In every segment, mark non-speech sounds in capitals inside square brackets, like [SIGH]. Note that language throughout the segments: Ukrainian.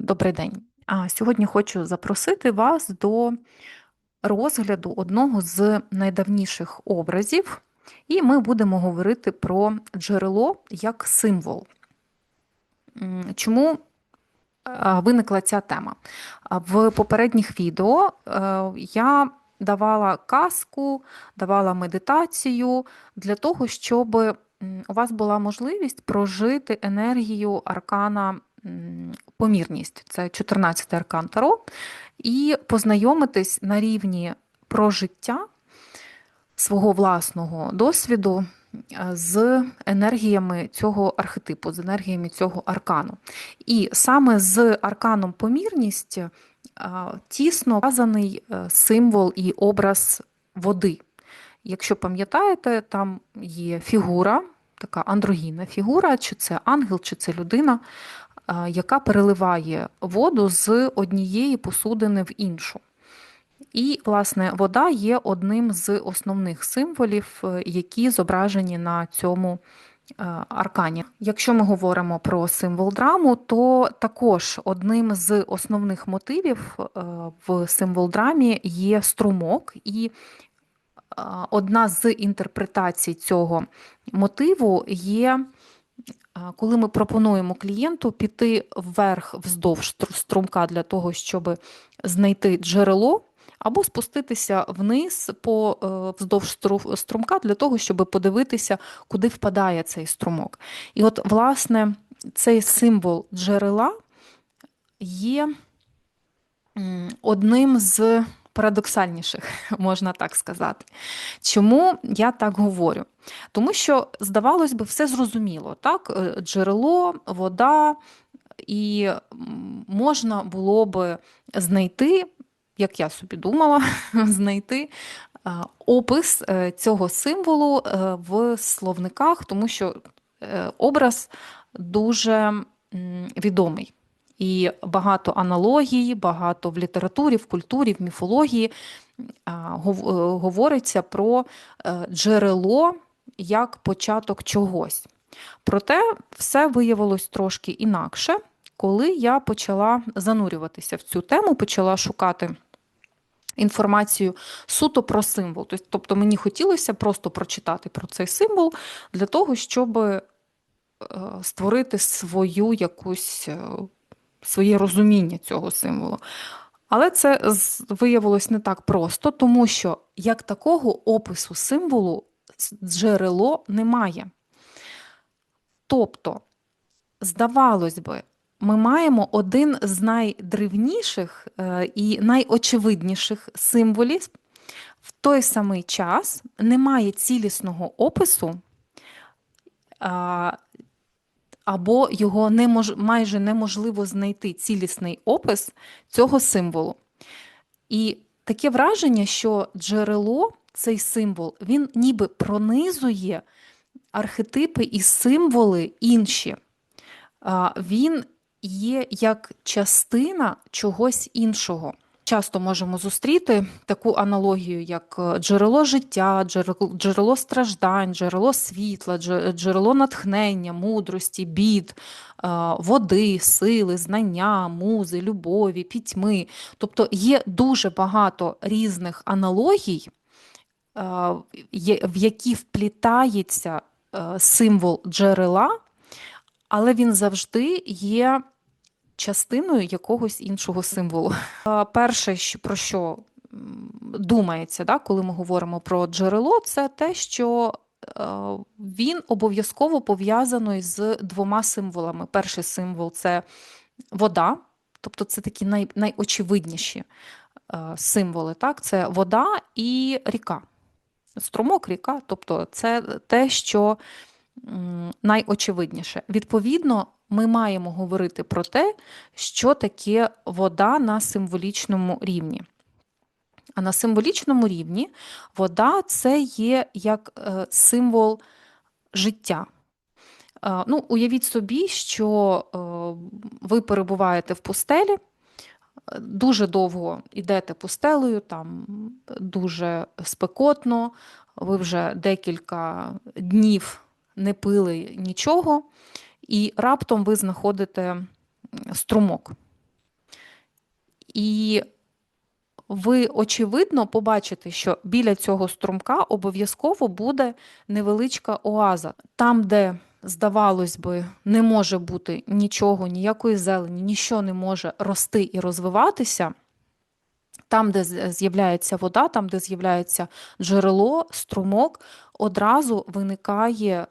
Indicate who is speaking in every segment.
Speaker 1: Добрий день. А сьогодні хочу запросити вас до розгляду одного з найдавніших образів, і ми будемо говорити про джерело як символ. Чому виникла ця тема? В попередніх відео е, я давала казку, давала медитацію для того, щоб у вас була можливість прожити енергію аркана помірність, це 14 аркан Таро, і познайомитись на рівні прожиття свого власного досвіду е, з енергіями цього архетипу, з енергіями цього аркану. І саме з арканом помірність е, тісно вказаний е, символ і образ води. Якщо пам'ятаєте, там є фігура, така андрогінна фігура, чи це ангел, чи це людина, яка переливає воду з однієї посудини в іншу. І, власне, вода є одним з основних символів, е, які зображені на цьому е, аркані. Якщо ми говоримо про символ драму, то також одним з основних мотивів е, в символ драмі є струмок, і одна з інтерпретацій цього мотиву є коли ми пропонуємо клієнту піти вверх вздовж струмка для того, щоб знайти джерело, або спуститися вниз по е, вздовж струмка для того, щоб подивитися, куди впадає цей струмок. І от, власне, цей символ джерела є одним з парадоксальніших, [LAUGHS] можна так сказати. Чому я так говорю? Тому що, здавалось би, все зрозуміло, так? Е, джерело, вода, і можна було би знайти, як я собі думала, [LAUGHS] знайти е, опис е, цього символу в словниках, тому що образ дуже відомий. І багато аналогій, багато в літературі, в культурі, в міфології говориться про джерело як початок чогось. Проте все виявилось трошки інакше, коли я почала занурюватися в цю тему, почала шукати. Інформацію суто про символ. Тобто мені хотілося просто прочитати про цей символ для того, щоб е, створити свою якусь, е, своє розуміння цього символу. Але це виявилось не так просто, тому що як такого опису символу джерело немає. Тобто, здавалось би, ми маємо один з найдревніших е, і найочевидніших символів. В той самий час немає цілісного опису, або його немож... майже неможливо знайти цілісний опис цього символу. І таке враження, що джерело цей символ, він ніби пронизує архетипи і символи інші. Він є як частина чогось іншого. Часто можемо зустріти таку аналогію, як е, джерело життя, джерело страждань, джерело світла, джерело натхнення, мудрості, бід, води, сили, знання, музи, любові, пітьми. Тобто є дуже багато різних аналогій, в які вплітається е, символ джерела, але він завжди є частиною якогось іншого символу. Перше, про що думається, да, коли ми говоримо про джерело, це те, що е, він обов'язково пов'язаний з двома символами. Перший символ це вода, тобто це такі най, найочевидніші е, символи. Так? Це вода і ріка. Струмок, ріка, тобто це те, що найочевидніше. Відповідно, ми маємо говорити про те, що таке вода на символічному рівні. А на символічному рівні вода це є як е, символ життя. Е, ну, Уявіть собі, що е, ви перебуваєте в пустелі, дуже довго йдете пустелею, там дуже спекотно, ви вже декілька днів не пили нічого, і раптом ви знаходите струмок. І ви, очевидно, побачите, що біля цього струмка обов'язково буде невеличка оаза. Там, де, здавалось би, не може бути нічого, ніякої зелені, нічого не може рости і розвиватися. Там, де з'являється вода, там, де з'являється джерело, струмок, одразу виникає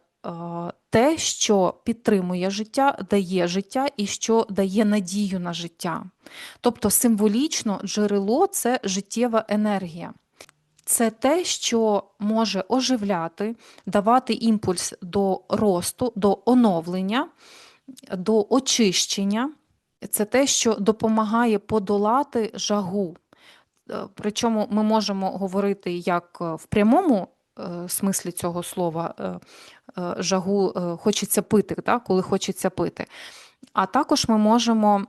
Speaker 1: те, що підтримує життя, дає життя і що дає надію на життя. Тобто символічно джерело це життєва енергія. Це те, що може оживляти, давати імпульс до росту, до оновлення, до очищення. Це те, що допомагає подолати жагу. Е, Причому ми можемо говорити як е, в прямому смислі цього слова е, е, жагу е, хочеться пити, да, коли хочеться пити. А також ми можемо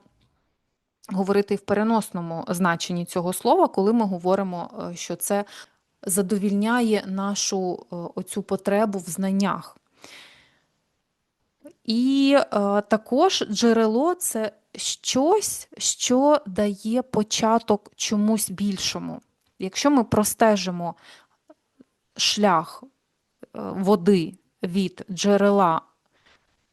Speaker 1: говорити і в переносному значенні цього слова, коли ми говоримо, е, що це задовільняє нашу е, оцю потребу в знаннях. І е, також джерело це щось, що дає початок чомусь більшому. Якщо ми простежимо шлях е, води від джерела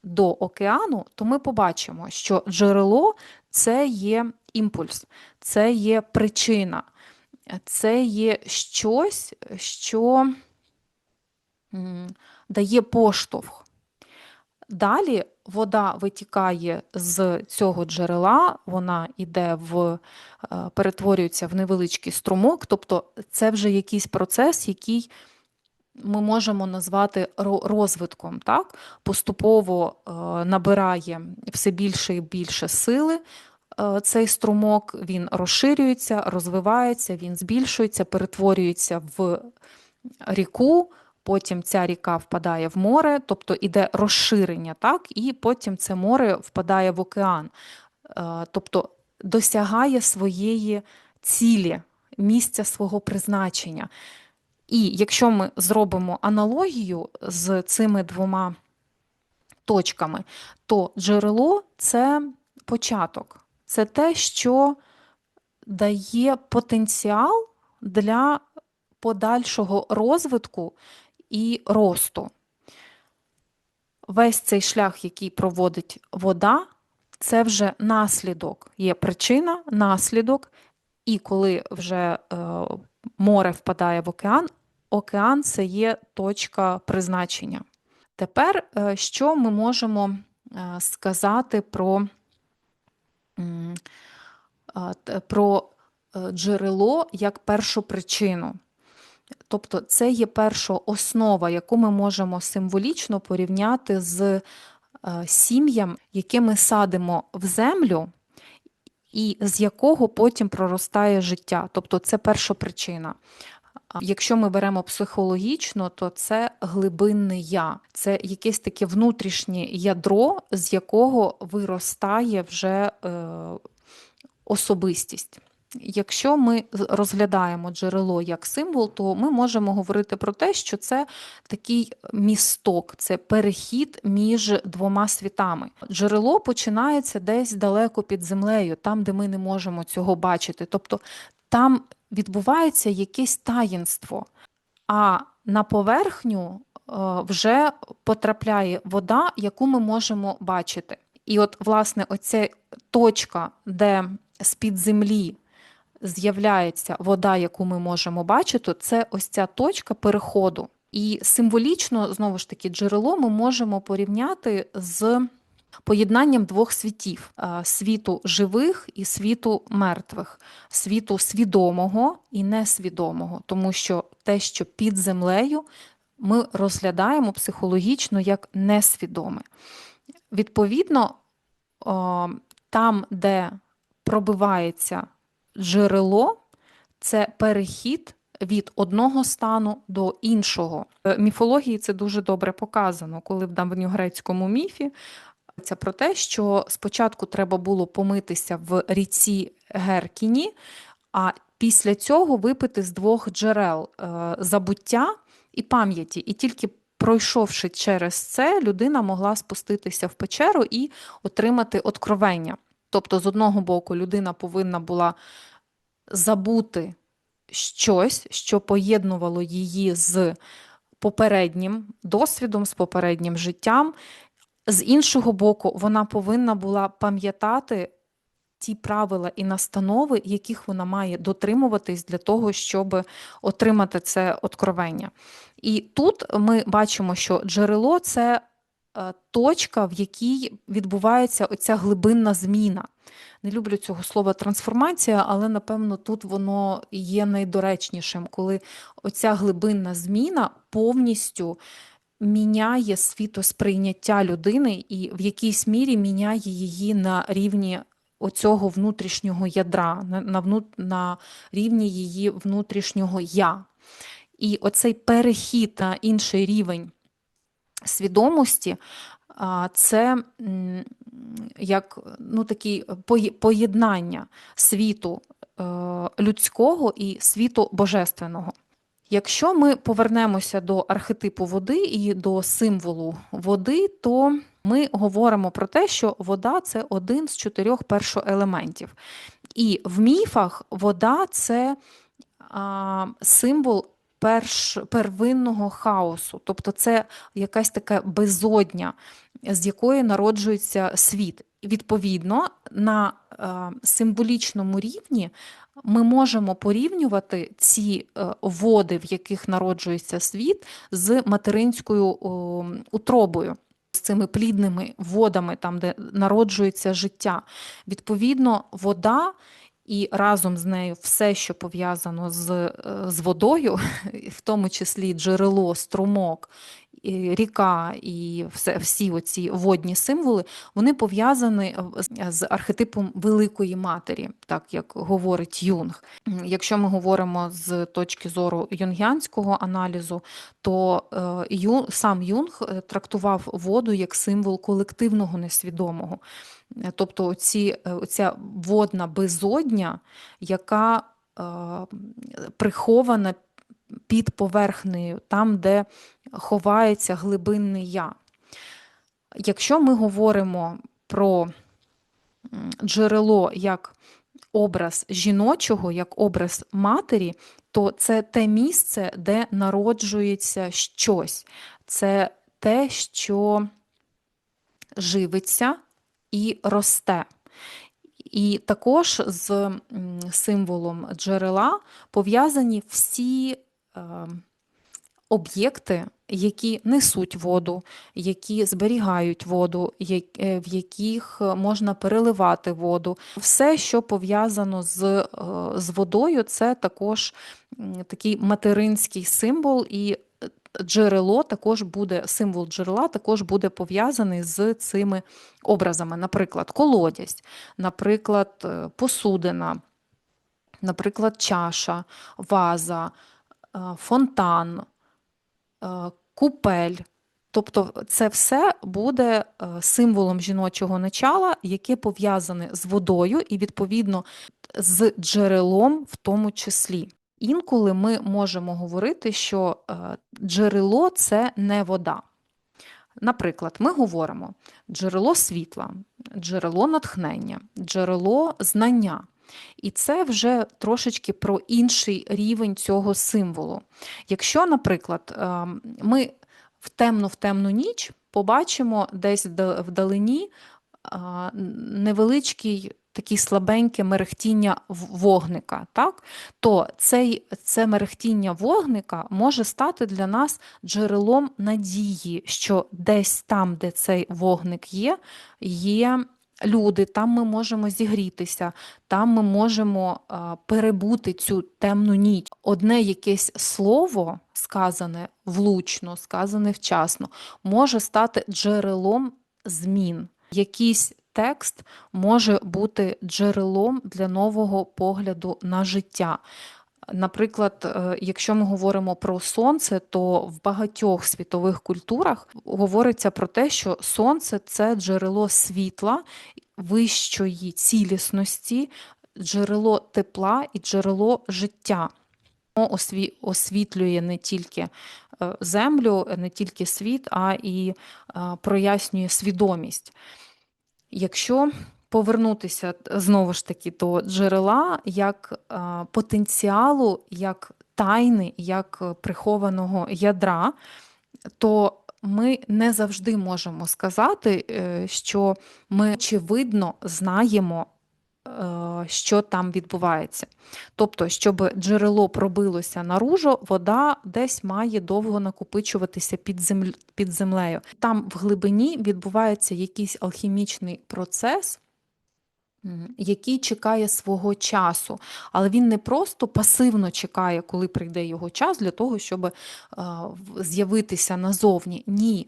Speaker 1: до океану, то ми побачимо, що джерело це є імпульс, це є причина, це є щось, що дає поштовх. Далі вода витікає з цього джерела, вона йде в, е, перетворюється в невеличкий струмок, тобто це вже якийсь процес, який ми можемо назвати розвитком. Так? Поступово е, набирає все більше і більше сили. е, Цей струмок він розширюється, розвивається, він збільшується, перетворюється в ріку, потім ця ріка впадає в море, тобто іде розширення, так? і потім це море впадає в океан, Е, тобто досягає своєї цілі, місця свого призначення. І якщо ми зробимо аналогію з цими двома точками, то джерело це початок, це те, що дає потенціал для подальшого розвитку і росту. Весь цей шлях, який проводить вода, це вже наслідок. Є причина, наслідок, і коли вже е, море впадає в океан, океан це є точка призначення. Тепер, е, що ми можемо е, сказати про, т- про е, джерело як першу причину? Тобто це є перша основа, яку ми можемо символічно порівняти з е, сім'ям, яке ми садимо в землю, і з якого потім проростає життя. Тобто це перша причина. Якщо ми беремо психологічно, то це глибинне я, це якесь таке внутрішнє ядро, з якого виростає вже е, особистість. Якщо ми розглядаємо джерело як символ, то ми можемо говорити про те, що це такий місток, це перехід між двома світами. Джерело починається десь далеко під землею, там, де ми не можемо цього бачити. Тобто там відбувається якесь таїнство, а на поверхню е, вже потрапляє вода, яку ми можемо бачити. І от, власне, оця точка, де з-під землі з'являється вода, яку ми можемо бачити, це ось ця точка переходу. І символічно, знову ж таки, джерело ми можемо порівняти з поєднанням двох світів: світу живих і світу мертвих, світу свідомого і несвідомого, тому що те, що під землею, ми розглядаємо психологічно як несвідоме. Відповідно, там, де пробивається джерело, це перехід від одного стану до іншого. В міфології це дуже добре показано, коли в давньогрецькому міфі це про те, що спочатку треба було помитися в ріці Геркіні, а після цього випити з двох джерел е, забуття і пам'яті. І тільки пройшовши через це, людина могла спуститися в печеру і отримати откровення. Тобто, з одного боку, людина повинна була забути щось, що поєднувало її з попереднім досвідом, з попереднім життям. З іншого боку, вона повинна була пам'ятати ті правила і настанови, яких вона має дотримуватись для того, щоб отримати це откровення. І тут ми бачимо, що джерело це точка, в якій відбувається оця глибинна зміна. Не люблю цього слова трансформація, але напевно тут воно є найдоречнішим, коли оця глибинна зміна повністю міняє світосприйняття людини і в якійсь мірі міняє її на рівні оцього внутрішнього ядра, на, внут, на рівні її внутрішнього я. І оцей перехід на інший рівень свідомості це як ну, такі поєднання світу е, людського і світу божественного. Якщо ми повернемося до архетипу води і до символу води, то ми говоримо про те, що вода це один з чотирьох першоелементів. І в міфах вода це символ перш, первинного хаосу, тобто це якась така безодня, з якої народжується світ. Відповідно, на е, символічному рівні ми можемо порівнювати ці е, води, в яких народжується світ, з материнською утробою. З цими плідними водами, там, де народжується життя. Відповідно, вода і разом з нею все, що пов'язано з е, з водою, [LAUGHS] в тому числі джерело, струмок ріка і все, всі оці водні символи, вони пов'язані з архетипом великої матері, так як говорить Юнг. Якщо ми говоримо з точки зору юнгіанського аналізу, то е, сам Юнг е, трактував воду як символ колективного несвідомого. Тобто оці, е, оця водна безодня, яка прихована під поверхнею, там, де ховається глибинний я. Якщо ми говоримо про джерело як образ жіночого, як образ матері, то це те місце, де народжується щось. Це те, що живиться і росте. І також з символом джерела пов'язані всі об'єкти, які несуть воду, які зберігають воду, е, в яких можна переливати воду. Все, що пов'язано з е, з водою, це також такий материнський символ, і джерело також буде, символ джерела також буде пов'язаний з цими образами, наприклад, колодязь, наприклад, е, посудина, наприклад, чаша, ваза. Е, фонтан, е, купель. Тобто це все буде е, символом жіночого начала, яке пов'язане з водою і, відповідно, з джерелом в тому числі. Інколи ми можемо говорити, що джерело це не вода. Наприклад, ми говоримо джерело світла, джерело натхнення, джерело знання. І це вже трошечки про інший рівень цього символу. Якщо, наприклад, ем, ми в темну в темну ніч побачимо десь вдалині невеличкий такий слабеньке мерехтіння вогника, так? то цей, це мерехтіння вогника може стати для нас джерелом надії, що десь там, де цей вогник є, є люди, там ми можемо зігрітися, там ми можемо перебути цю темну ніч. Одне якесь слово, сказане влучно, сказане вчасно, може стати джерелом змін. Якийсь текст може бути джерелом для нового погляду на життя. Наприклад, е, якщо ми говоримо про сонце, то в багатьох світових культурах говориться про те, що сонце це джерело світла, вищої цілісності, джерело тепла і джерело життя. Освітлює не тільки е, землю, не тільки світ, а і е, прояснює свідомість. Якщо повернутися знову ж таки до джерела як е, потенціалу, як тайни, як е, прихованого ядра, то ми не завжди можемо сказати, е, що ми очевидно знаємо, що там відбувається. Тобто, щоб джерело пробилося наружу, вода десь має довго накопичуватися під, земль, під землею. Там в глибині відбувається якийсь алхімічний процес. Який чекає свого часу, але він не просто пасивно чекає, коли прийде його час для того, щоб е, з'явитися назовні. Ні,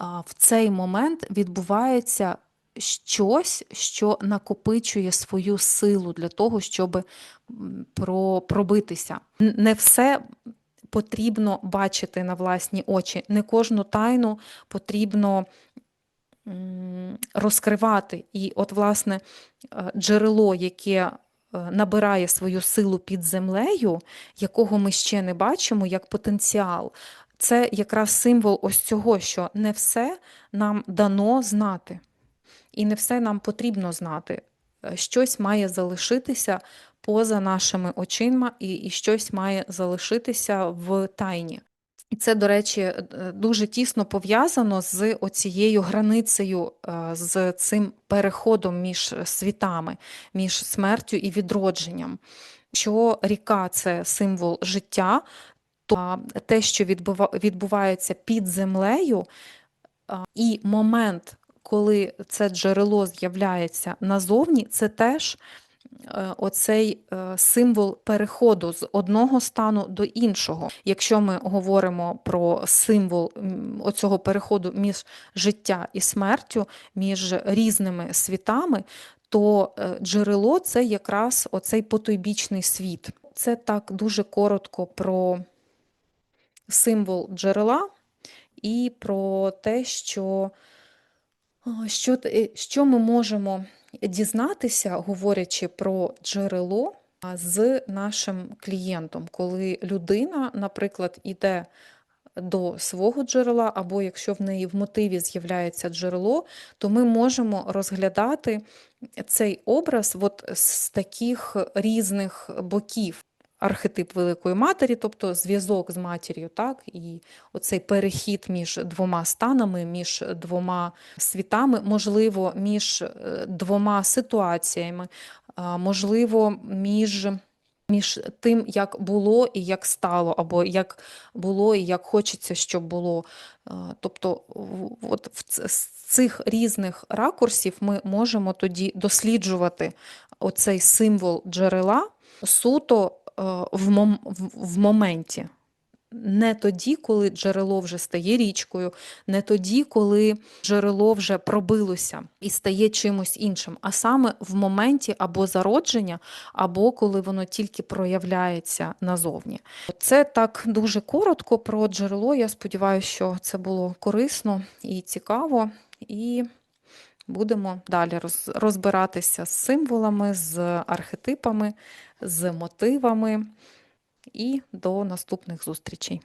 Speaker 1: в цей момент відбувається щось, що накопичує свою силу для того, щоб пробитися. Не все потрібно бачити на власні очі, не кожну тайну потрібно розкривати. І, от, власне, е, джерело, яке е, набирає свою силу під землею, якого ми ще не бачимо, як потенціал. Це якраз символ ось цього, що не все нам дано знати, і не все нам потрібно знати. Е, Щось має залишитися поза нашими очима, і, і щось має залишитися в тайні. І це, до речі, е, дуже тісно пов'язано з оцією границею, е, з цим переходом між світами, між смертю і відродженням. Що ріка це символ життя, то те, що відбувається під землею, і момент, коли це джерело з'являється назовні, це теж е, оцей е, символ переходу з одного стану до іншого. Якщо ми говоримо про символ оцього переходу між життя і смертю, між різними світами, то е, джерело це якраз оцей потойбічний світ. Це так дуже коротко про символ джерела і про те, що, що, е, що ми можемо дізнатися, говорячи про джерело з нашим клієнтом, коли людина, наприклад, іде до свого джерела, або якщо в неї в мотиві з'являється джерело, то ми можемо розглядати цей образ от з таких різних боків. Архетип Великої Матері, тобто зв'язок з матір'ю, так, і оцей перехід між двома станами, між двома світами, можливо, між е, двома ситуаціями, можливо, між, між тим, як було і як стало, або як було і як хочеться, щоб було. Тобто, от з цих різних ракурсів ми можемо тоді досліджувати оцей символ джерела суто в, мом, в моменті. Не тоді, коли джерело вже стає річкою, не тоді, коли джерело вже пробилося і стає чимось іншим, а саме в моменті або зародження, або коли воно тільки проявляється назовні. Це так дуже коротко про джерело. Я сподіваюся, що це було корисно і цікаво. І будемо далі розбиратися з символами, з архетипами, з мотивами. І до наступних зустрічей.